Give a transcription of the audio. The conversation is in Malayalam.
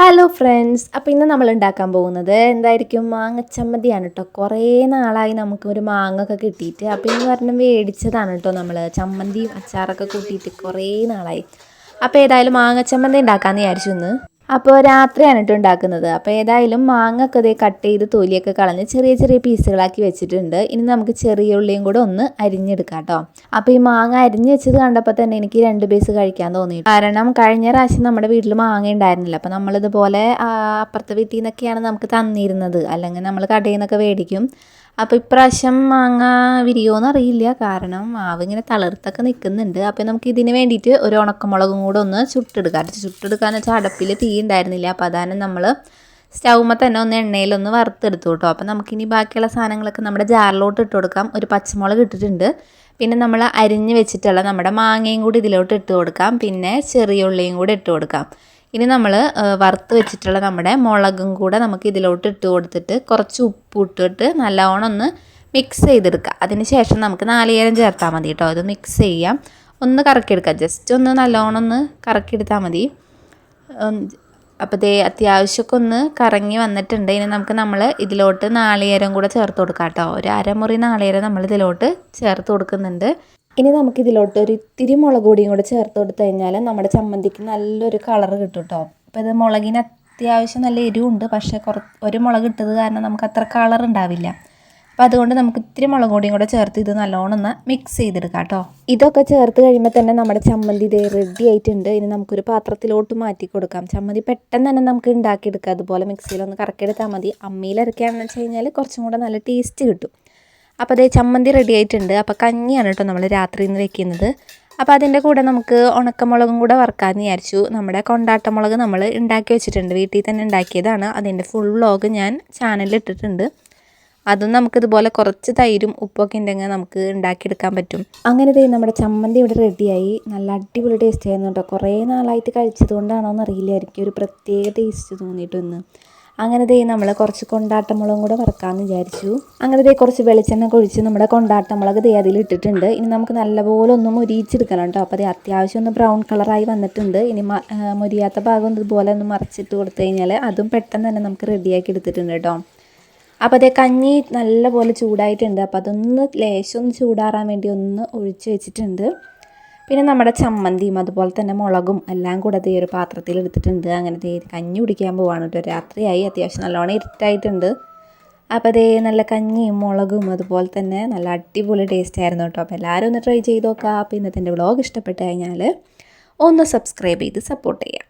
ഹലോ ഫ്രണ്ട്സ് അപ്പോൾ ഇന്ന് നമ്മൾ ഉണ്ടാക്കാൻ പോകുന്നത് എന്തായിരിക്കും? മാങ്ങ ചമ്മന്തിയാണ് കേട്ടോ കുറേ നാളായി നമുക്ക് ഒരു മാങ്ങ ഒക്കെ കിട്ടിയിട്ട്. അപ്പോൾ ഇന്ന് പറഞ്ഞ മേടിച്ചതാണ് കേട്ടോ നമ്മൾ ചമ്മന്തിയും അച്ചാറൊക്കെ കൂട്ടിയിട്ട് കുറേ നാളായി. അപ്പോൾ ഏതായാലും മാങ്ങ ചമ്മന്തി ഉണ്ടാക്കാമെന്ന് വിചാരിച്ചു ഇന്ന്. അപ്പോൾ രാത്രിയാണ് കേട്ടോ ഉണ്ടാക്കുന്നത്. അപ്പോൾ ഏതായാലും മാങ്ങ ഒക്കെ ഇതേ കട്ട് ചെയ്ത് തൊലിയൊക്കെ കളഞ്ഞ് ചെറിയ ചെറിയ പീസുകളാക്കി വെച്ചിട്ടുണ്ട്. ഇനി നമുക്ക് ചെറിയ ഉള്ളിയും കൂടെ ഒന്ന് അരിഞ്ഞെടുക്കാം കേട്ടോ അപ്പോൾ ഈ മാങ്ങ അരിഞ്ഞ് വെച്ചത് കണ്ടപ്പോൾ തന്നെ എനിക്ക് രണ്ട് പീസ് കഴിക്കാൻ തോന്നി. കാരണം കഴിഞ്ഞ പ്രാവശ്യം നമ്മുടെ വീട്ടിൽ മാങ്ങ ഉണ്ടായിരുന്നില്ല. അപ്പോൾ നമ്മളിതുപോലെ അപ്പുറത്തെ വീട്ടിൽ നിന്നൊക്കെയാണ് നമുക്ക് തന്നിരുന്നത്. അല്ലെങ്കിൽ നമ്മൾ കടയിൽ നിന്നൊക്കെ മേടിക്കും. അപ്പോൾ ഇപ്രാവശ്യം മാങ്ങ വിരിയോന്ന് അറിയില്ല. കാരണം മാവ് ഇങ്ങനെ തളിർത്തൊക്കെ നിൽക്കുന്നുണ്ട് അപ്പോൾ നമുക്ക് ഇതിന് വേണ്ടിയിട്ട് ഒരു ഉണക്കമുളകും കൂടെ ഒന്ന് ചുട്ടെടുക്കാം ചുട്ടെടുക്കാന്ന് വെച്ചാൽ അടപ്പിൽ തീ ഉണ്ടായിരുന്നില്ല. അപ്പോൾ അതാണ് നമ്മൾ സ്റ്റൗമ്മ തന്നെ ഒന്ന് എണ്ണയിലൊന്ന് വറുത്തെടുത്തു കേട്ടോ. അപ്പോൾ നമുക്കിനി ബാക്കിയുള്ള സാധനങ്ങളൊക്കെ നമ്മുടെ ജാറിലോട്ട് ഇട്ട് കൊടുക്കാം. ഒരു പച്ചമുളക് ഇട്ടിട്ടുണ്ട്. പിന്നെ നമ്മൾ അരിഞ്ഞ് വെച്ചിട്ടുള്ള നമ്മുടെ മാങ്ങയും കൂടി ഇതിലോട്ട് ഇട്ട് കൊടുക്കാം. പിന്നെ ചെറിയ ഉള്ളിയും കൂടി ഇട്ട് കൊടുക്കാം. ഇനി നമ്മൾ വറുത്ത് വെച്ചിട്ടുള്ള നമ്മുടെ മുളകും കൂടെ നമുക്ക് ഇതിലോട്ട് ഇട്ട് കൊടുത്തിട്ട് കുറച്ച് ഉപ്പ് ഇട്ടിട്ട് നല്ലവണ്ണം ഒന്ന് മിക്സ് ചെയ്തെടുക്കുക. അതിന് ശേഷം നമുക്ക് നാളികേരം ചേർത്താൽ മതി കേട്ടോ അത് മിക്സ് ചെയ്യാം. ഒന്ന് കറക്കിയെടുക്കുക. ജസ്റ്റ് ഒന്ന് നല്ലോണം ഒന്ന് കറക്കിയെടുത്താൽ മതി. അപ്പോൾ ദേ അത്യാവശ്യമൊക്കെ ഒന്ന് കറങ്ങി വന്നിട്ടുണ്ട്. ഇനി നമുക്ക് നമ്മൾ ഇതിലോട്ട് നാളികേരം കൂടെ ചേർത്ത് കൊടുക്കാം കേട്ടോ ഒരു അരമുറി നാളികേരം നമ്മൾ ഇതിലോട്ട് ചേർത്ത് കൊടുക്കുന്നുണ്ട്. ഇനി നമുക്ക് ഇതിലോട്ട് ഒരു ഇത്തിരി മുളക് പൊടിയും കൂടെ ചേർത്ത് കൊടുത്തു കഴിഞ്ഞാൽ നമ്മുടെ ചമ്മന്തിക്ക് നല്ലൊരു കളർ കിട്ടും കേട്ടോ അപ്പോൾ ഇത് മുളകിന് അത്യാവശ്യം നല്ല എരിവുണ്ട്. പക്ഷേ കുറ ഒരു മുളക് ഇട്ടത് കാരണം നമുക്ക് അത്ര കളർ ഉണ്ടാവില്ല. അപ്പോൾ അതുകൊണ്ട് നമുക്ക് ഇത്തിരി മുളക് പൊടിയും കൂടെ ചേർത്ത് ഇത് നല്ലോണം ഒന്ന് മിക്സ് ചെയ്തെടുക്കാം കേട്ടോ ഇതൊക്കെ ചേർത്ത് കഴിയുമ്പോൾ തന്നെ നമ്മുടെ ചമ്മന്തി ഇതേ റെഡി ആയിട്ടുണ്ട്. ഇനി നമുക്കൊരു പാത്രത്തിലോട്ട് മാറ്റി കൊടുക്കാം. ചമ്മന്തി പെട്ടെന്ന് തന്നെ നമുക്ക് ഉണ്ടാക്കിയെടുക്കാം അതുപോലെ മിക്സിയിലൊന്ന് കറക്കിയെടുത്താൽ മതി. അമ്മിയിൽ അരക്കുകയാണെന്ന് വെച്ച് കഴിഞ്ഞാൽ കുറച്ചും കൂടെ നല്ല ടേസ്റ്റ് കിട്ടും. അപ്പോൾ അതേ ചമ്മന്തി റെഡി ആയിട്ടുണ്ട്. അപ്പോൾ കഞ്ഞിയാണ് കേട്ടോ നമ്മൾ രാത്രിയിൽ നിന്ന് വെക്കുന്നത്. അപ്പോൾ അതിന്റെ കൂടെ നമുക്ക് ഉണക്കമുളകും കൂടെ വറുക്കാമെന്ന് വിചാരിച്ചു. നമ്മുടെ കൊണ്ടാട്ടമുളക് നമ്മൾ ഉണ്ടാക്കി വെച്ചിട്ടുണ്ട്. വീട്ടിൽ തന്നെ ഉണ്ടാക്കിയതാണ്. അതിന്റെ ഫുൾ വ്ളോഗ് ഞാൻ ചാനലിൽ ഇട്ടിട്ടുണ്ട്. അതും നമുക്കിതുപോലെ കുറച്ച് തൈരും ഉപ്പൊക്കെ ഉണ്ടെങ്കിൽ നമുക്ക് ഉണ്ടാക്കിയെടുക്കാൻ പറ്റും. അങ്ങനെ ദേ നമ്മുടെ ചമ്മന്തി ഇവിടെ റെഡിയായി നല്ല അടിപൊളി ടേസ്റ്റ് ആയിരുന്നു കേട്ടോ കുറേ നാളായിട്ട് കഴിച്ചത് കൊണ്ടാണോ എന്നറിയില്ലായിരിക്കും ഒരു പ്രത്യേക ടേസ്റ്റ് തോന്നിയിട്ടൊന്ന് അങ്ങനെ ദേ നമ്മൾ കുറച്ച് കൊണ്ടാട്ടമുളകും കൂടെ വറക്കാമെന്ന് വിചാരിച്ചു. അങ്ങനെ ദേ കുറച്ച് വെളിച്ചെണ്ണ കൊഴിച്ച് നമ്മുടെ കൊണ്ടാട്ടമുളക് ദേ അതിൽ ഇട്ടിട്ടുണ്ട്. ഇനി നമുക്ക് നല്ലപോലെ ഒന്ന് മുരിയിച്ചെടുക്കണം കേട്ടോ. അപ്പോൾ അത് അത്യാവശ്യം ഒന്ന് ബ്രൗൺ കളറായി വന്നിട്ടുണ്ട്. ഇനി മുരിയാത്ത ഭാഗം ഇതുപോലെ ഒന്ന് മറിച്ചിട്ട് കൊടുത്തു കഴിഞ്ഞാൽ അതും പെട്ടെന്ന് തന്നെ നമുക്ക് റെഡിയാക്കി എടുത്തിട്ടുണ്ട് കേട്ടോ. അപ്പോൾ അതേ കഞ്ഞി നല്ലപോലെ ചൂടായിട്ടുണ്ട്. അപ്പോൾ അതൊന്ന് ലേശം ഒന്ന് ചൂടാറാൻ വേണ്ടി ഒന്ന് ഒഴിച്ച് വെച്ചിട്ടുണ്ട്. പിന്നെ നമ്മുടെ ചമ്മന്തിയും അതുപോലെ തന്നെ മുളകും എല്ലാം കൂടെ ഈ ഒരു പാത്രത്തിൽ എടുത്തിട്ടുണ്ട്. അങ്ങനെ കഞ്ഞി കുടിക്കാൻ പോവാണ് കേട്ടോ. രാത്രിയായി അത്യാവശ്യം നല്ലോണം ഇരുട്ടായിട്ടുണ്ട്. അപ്പോൾ അതേ നല്ല കഞ്ഞിയും മുളകും അതുപോലെ തന്നെ നല്ല അടിപൊളി ടേസ്റ്റ് ആയിരുന്നു കേട്ടോ. അപ്പോൾ എല്ലാവരും ഒന്ന് ട്രൈ ചെയ്ത് നോക്കുക. അപ്പോൾ ഇന്നത്തെ വ്ളോഗ് ഇഷ്ടപ്പെട്ട് കഴിഞ്ഞാൽ ഒന്ന് സബ്സ്ക്രൈബ് ചെയ്ത് സപ്പോർട്ട് ചെയ്യാം